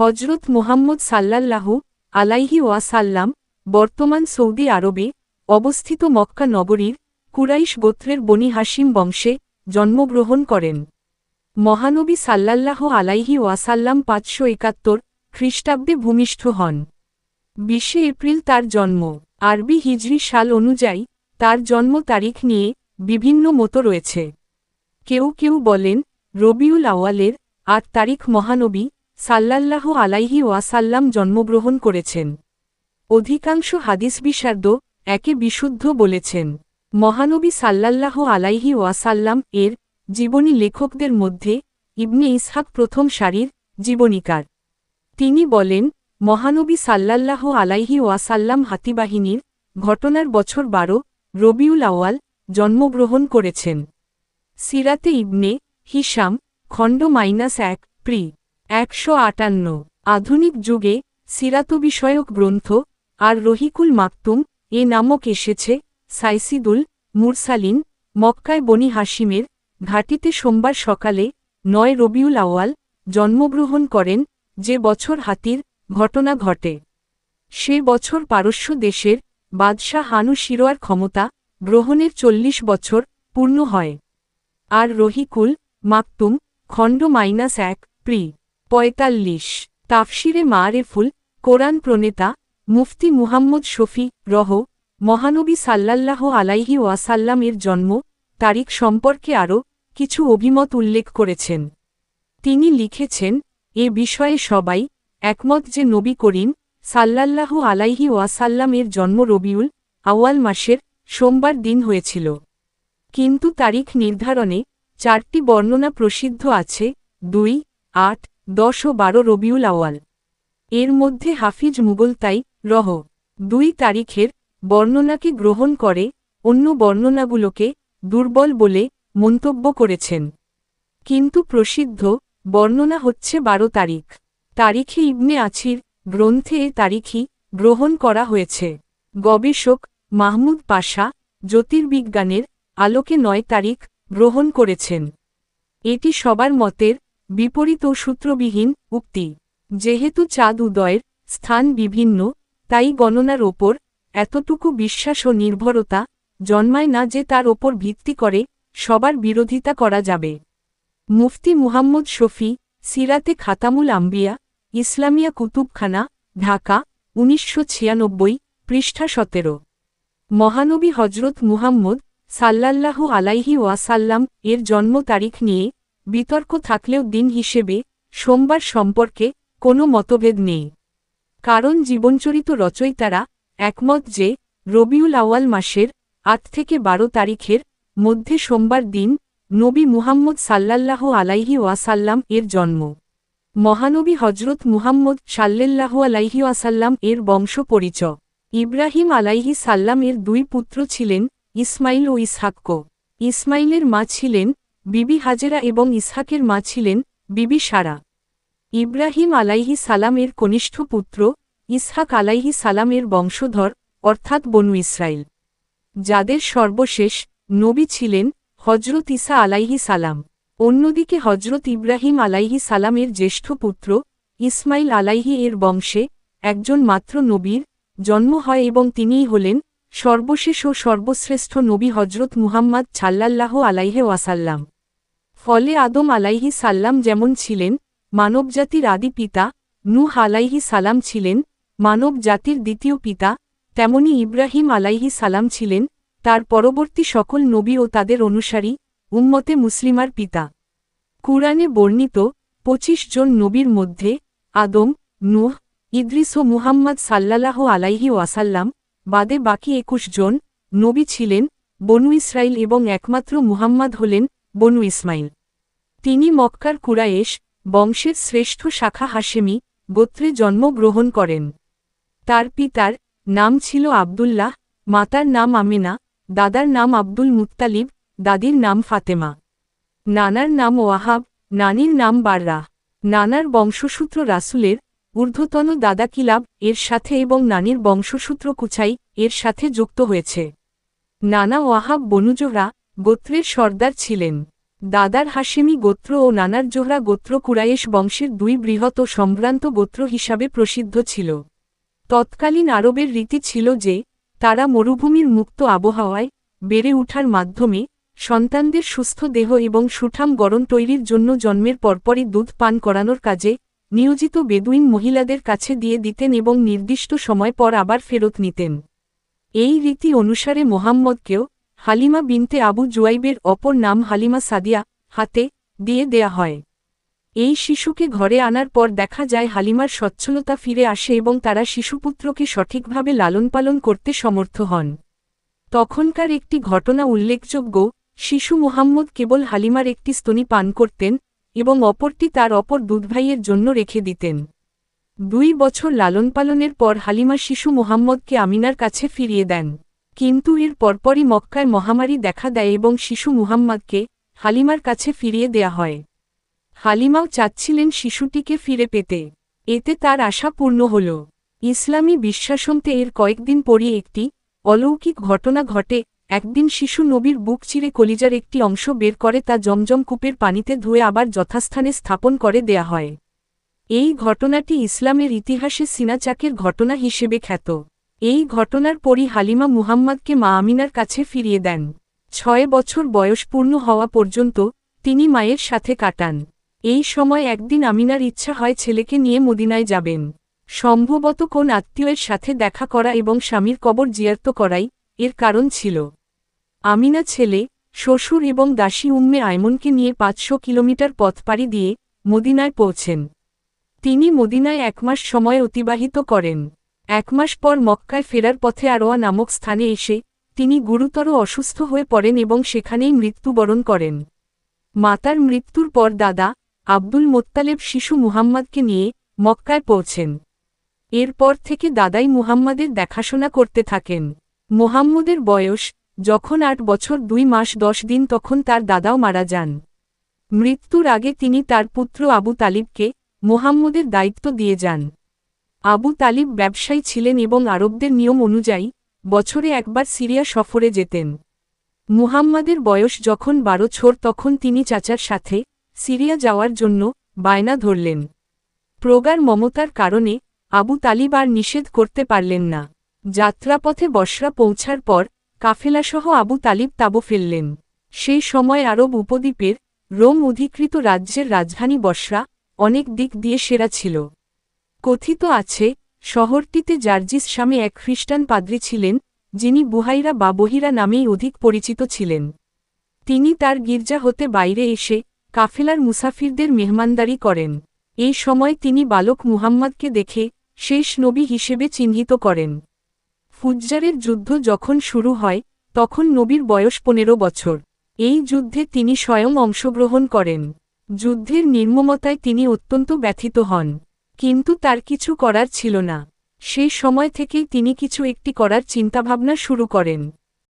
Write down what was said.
হজরত মোহাম্মদ সাল্লাল্লাহু আলাইহি ওয়াসাল্লাম বর্তমান সৌদি আরবে অবস্থিত মক্কা নগরীর কুরাইশ গোত্রের বনি হাসিম বংশে জন্মগ্রহণ করেন। মহানবী সাল্লাল্লাহু আলাইহি ওয়াসাল্লাম পাঁচশো একাত্তর খ্রিস্টাব্দে ভূমিষ্ঠ হন। বিশে এপ্রিল তার জন্ম। আরবি হিজরি সাল অনুযায়ী তার জন্ম তারিখ নিয়ে বিভিন্ন মতো রয়েছে। কেউ কেউ বলেন, রবিউল আওয়ালের আট তারিখ মহানবী সাল্লাল্লাহু আলাইহি ওয়াসাল্লাম জন্মগ্রহণ করেছেন। অধিকাংশ হাদিস বিশার্দ, একে বিশুদ্ধ বলেছেন। মহানবী সাল্লাল্লাহু আলাইহি ওয়াসাল্লাম এর জীবনী লেখকদের মধ্যে ইবনে ইসহাক প্রথম সারির জীবনীকার। তিনি বলেন, মহানবী সাল্লাল্লাহু আলাইহি ওয়াসাল্লাম হাতিবাহিনীর ঘটনার বছর বারো, রবিউল আওয়াল জন্মগ্রহণ করেছেন। সিরাতে ইবনে হিসাম খণ্ড মাইনাস এক প্রি একশো আটান্ন। আধুনিক যুগে সিরাত বিষয়ক গ্রন্থ আর রহিকুল মাকতুম এ নামক এসেছে সাইসিদুল মুরসালিন মক্কায় বনি হাসিমের ঘাটিতে সোমবার সকালে নয় রবিউল আওয়াল জন্মগ্রহণ করেন যে বছর হাতির ঘটনা ঘটে। সে বছর পারস্য দেশের বাদশাহ হানু শিরোয়ার ক্ষমতা গ্রহণের চল্লিশ বছর পূর্ণ হয়। আর রহিকুল মাকতুম খণ্ড মাইনাস এক প্রি। পঁয়তাল্লিশ। তাফসিরে মারেফুল কোরআন প্রণেতা, মুফতি মুহাম্মদ শফি, রহ, মহানবী সাল্লাল্লাহ আলাইহি ওয়াসাল্লাম এর জন্ম, তারিখ সম্পর্কে আরও কিছু অভিমত উল্লেখ করেছেন। তিনি লিখেছেন, এ বিষয়ে সবাই একমত যে নবী করিম সাল্লাল্লাহু আলাইহি ওয়াসাল্লাম এর জন্ম রবিউল আউয়াল মাসের সোমবার দিন হয়েছিল। কিন্তু তারিখ নির্ধারণে চারটি বর্ণনা প্রসিদ্ধ আছে, দুই, আট দশ ও বারো রবিউল আওয়াল এর মধ্যে হাফিজ মুগলতাই রহ। দুই তারিখের বর্ণনাকে গ্রহণ করে অন্য বর্ণনাগুলোকে দুর্বল বলে মন্তব্য করেছেন। কিন্তু প্রসিদ্ধ বর্ণনা হচ্ছে বারো তারিখ। তারিখে ইবনে আছির গ্রন্থে এ তারিখই গ্রহণ করা হয়েছে। গবেষক মাহমুদ পাশা জ্যোতির্বিজ্ঞানের আলোকে নয় তারিখ গ্রহণ করেছেন। এটি সবার মতের বিপরীত ও সূত্রবিহীন উক্তি। যেহেতু চাঁদ উদয়ের স্থান বিভিন্ন, তাই গণনার ওপর এতটুকু বিশ্বাস ও নির্ভরতা জন্মায় না যে তার ওপর ভিত্তি করে সবার বিরোধিতা করা যাবে। মুফতি মুহাম্মদ শফি, সিরাতে খাতামুল আম্বিয়া, ইসলামিয়া কুতুবখানা, ঢাকা, উনিশশো ছিয়ানব্বই, পৃষ্ঠা সতেরো। মহানবী হজরত মুহাম্মদ সাল্লাল্লাহু আলাইহি ওয়াসাল্লাম এর জন্ম তারিখ নিয়ে বিতর্ক থাকলেও দিন হিসেবে সোমবার সম্পর্কে কোনো মতভেদ নেই। কারণ জীবনচরিত রচয়িতারা একমত যে রবিউল আওয়াল মাসের আট থেকে বারো তারিখের মধ্যে সোমবার দিন নবী মুহাম্মদ সাল্লাল্লাহু আলাইহি ওয়াসাল্লাম এর জন্ম। মহানবী হজরত মুহাম্মদ সাল্লাল্লাহু আলাইহি ওয়াসাল্লাম এর বংশ পরিচয়। ইব্রাহিম আলাইহি সাল্লাম এর দুই পুত্র ছিলেন ইসমাইল ও ইসহাক্ক। ইসমাইলের মা ছিলেন বিবি হাজেরা এবং ইসহাকের মা ছিলেন বিবি সারা। ইব্রাহিম আলাইহি সালামের কনিষ্ঠ পুত্র, ইসহাক আলাইহি সালামের বংশধর, অর্থাৎ বনু ইসরায়েল যাদের সর্বশেষ নবী ছিলেন হজরত ইসা আলাইহি সালাম। অন্যদিকে হজরত ইব্রাহিম আলাইহি সালামের জ্যেষ্ঠ পুত্র ইসমাইল আলাইহি এর বংশে একজন মাত্র নবীর জন্ম হয় এবং তিনিই হলেন সর্বশেষ ও সর্বশ্রেষ্ঠ নবী হজরত মুহাম্মদ ছাল্লাল্লাহ আলাইহে ওয়াসাল্লাম। ফলে আদম আলাইহি সাল্লাম যেমন ছিলেন, মানবজাতির আদি পিতা, নূহ আলাইহি সালাম ছিলেন মানব জাতির দ্বিতীয় পিতা, তেমনি ইব্রাহিম আলাইহি সালাম ছিলেন, তার পরবর্তী সকল নবী ও তাদের অনুসারী, উম্মতে মুসলিমার পিতা। কুরআনে বর্ণিত ২৫ জন নবীর মধ্যে আদম, নূহ, ইদ্রিস ও মুহাম্মদ সাল্লাল্লাহ আলাইহি ওয়াসাল্লাম, বাদে বাকি একুশ জন নবী ছিলেন, বনু ইসরাইল এবং একমাত্র মুহাম্মদ হলেন বনু ইসমাইল। তিনি মক্কার কুরায়েশ বংশের শ্রেষ্ঠ শাখা হাশেমি গোত্রে জন্মগ্রহণ করেন। তার পিতার নাম ছিল আবদুল্লাহ, মাতার নাম আমেনা, দাদার নাম আব্দুল মুত্তালিব, দাদির নাম ফাতেমা। নানার নাম ওয়াহাব, নানির নাম বাররা। নানার বংশসূত্র রাসুলের, ঊর্ধ্বতন দাদা কিলাব, এর সাথে এবং নানির বংশসূত্র কুচাই এর সাথে যুক্ত হয়েছে। নানা ওয়াহাব বনুজরা গোত্রের সর্দার ছিলেন। দাদার হাশেমি গোত্র ও নানার জোহরা গোত্র কুরায়েশ বংশের দুই বৃহৎ ও সম্ভ্রান্ত গোত্র হিসাবে প্রসিদ্ধ ছিল। তৎকালীন আরবের রীতি ছিল যে, তারা মরুভূমির মুক্ত আবহাওয়ায় বেড়ে ওঠার মাধ্যমে সন্তানদের সুস্থ দেহ এবং সুঠাম গরম তৈরির জন্য জন্মের পরপরই দুধ পান করানোর কাজে নিয়োজিত বেদুইন মহিলাদের কাছে দিয়ে দিতেন এবং নির্দিষ্ট সময় পর আবার ফেরত নিতেন। এই রীতি অনুসারে মোহাম্মদকেও হালিমা বিনতে আবু জুয়াইবের অপর নাম হালিমা সাদিয়া, হাতে দিয়ে দেয়া হয়। এই শিশুকে ঘরে আনার পর দেখা যায় হালিমার সচ্ছলতা ফিরে আসে এবং তারা শিশুপুত্রকে সঠিকভাবে লালনপালন করতে সমর্থ হন। তখনকার একটি ঘটনা উল্লেখযোগ্য, শিশু মুহাম্মদ কেবল হালিমার একটি স্তনি পান করতেন এবং অপরটি তার অপর দুধভাইয়ের জন্য রেখে দিতেন। দুই বছর লালনপালনের পর হালিমা শিশু মুহাম্মদকে আমিনার কাছে ফিরিয়ে দেন। কিন্তু এর পরপরই মক্কায় মহামারী দেখা দেয় এবং শিশু মুহাম্মদকে হালিমার কাছে ফিরিয়ে দেয়া হয়। হালিমাও চাচ্ছিলেন শিশুটিকে ফিরে পেতে। এতে তার আশা পূর্ণ হল। ইসলামী বিশ্বাসমতে এর কয়েকদিন পরই একটি অলৌকিক ঘটনা ঘটে। একদিন শিশু নবীর বুক চিরে কলিজার একটি অংশ বের করে তা জমজম কূপের পানিতে ধুয়ে আবার যথাস্থানে স্থাপন করে দেয়া হয়। এই ঘটনাটি ইসলামের ইতিহাসে সিনাচাকের ঘটনা হিসেবে খ্যাত। এই ঘটনার পরই হালিমা মুহাম্মদকে মা আমিনার কাছে ফিরিয়ে দেন। ছয় বছর বয়স পূর্ণ হওয়া পর্যন্ত তিনি মায়ের সাথে কাটান। এই সময় একদিন আমিনার ইচ্ছা হয় ছেলেকে নিয়ে মদিনায় যাবেন। সম্ভবত কোন আত্মীয়ের সাথে দেখা করা এবং স্বামীর কবর জিয়ার্ত করাই এর কারণ ছিল। আমিনা ছেলে, শ্বশুর এবং দাসী উম্মে আয়মনকে নিয়ে পাঁচশো কিলোমিটার পথ পাড়ি দিয়ে মদিনায় পৌঁছেন। তিনি মদিনায় এক মাস সময় অতিবাহিত করেন। এক মাস পর মক্কায় ফেরার পথে আরোয়া নামক স্থানে এসে তিনি গুরুতর অসুস্থ হয়ে পড়েন এবং সেখানেই মৃত্যুবরণ করেন। মাতার মৃত্যুর পর দাদা আব্দুল মোত্তালেব শিশু মুহাম্মদকে নিয়ে মক্কায় পৌঁছেন। এরপর থেকে দাদাই মুহাম্মাদের দেখাশোনা করতে থাকেন। মোহাম্মদের বয়স যখন আট বছর দুই মাস দশ দিন তখন তার দাদাও মারা যান। মৃত্যুর আগে তিনি তার পুত্র আবু তালিবকে মোহাম্মদের দায়িত্ব দিয়ে যান। আবু তালিব ব্যবসায়ী ছিলেন এবং আরবদের নিয়ম অনুযায়ী বছরে একবার সিরিয়া সফরে যেতেন। মুহাম্মাদের বয়স যখন বারো ছোর তখন তিনি চাচার সাথে সিরিয়া যাওয়ার জন্য বায়না ধরলেন। প্রগার মমতার কারণে আবু তালিব আর নিষেধ করতে পারলেন না। যাত্রাপথে বসরা পৌঁছার পর কাফেলাসহ আবু তালিব তাবু ফেললেন। সেই সময় আরব উপদ্বীপের রোম অধিকৃত রাজ্যের রাজধানী বসরা অনেক দিক দিয়ে সেরা ছিল। কথিত আছে, শহরটিতে জার্জিস স্বামী এক খ্রিস্টান পাদ্রী ছিলেন, যিনি বুহাইরা বা বহিরা নামেই অধিক পরিচিত ছিলেন। তিনি তার গির্জা হতে বাইরে এসে কাফেলার মুসাফিরদের মেহমানদারি করেন। এই সময় তিনি বালক মুহাম্মদকে দেখে শেষ নবী হিসেবে চিহ্নিত করেন। ফুজ্জারের যুদ্ধ যখন শুরু হয়, তখন নবীর বয়স পনেরো বছর। এই যুদ্ধে তিনি স্বয়ং অংশগ্রহণ করেন। যুদ্ধের নির্মমতায় তিনি অত্যন্ত ব্যথিত হন। কিন্তু তার কিছু করার ছিল না। সেই সময় থেকেই তিনি কিছু একটি করার চিন্তাভাবনা শুরু করেন।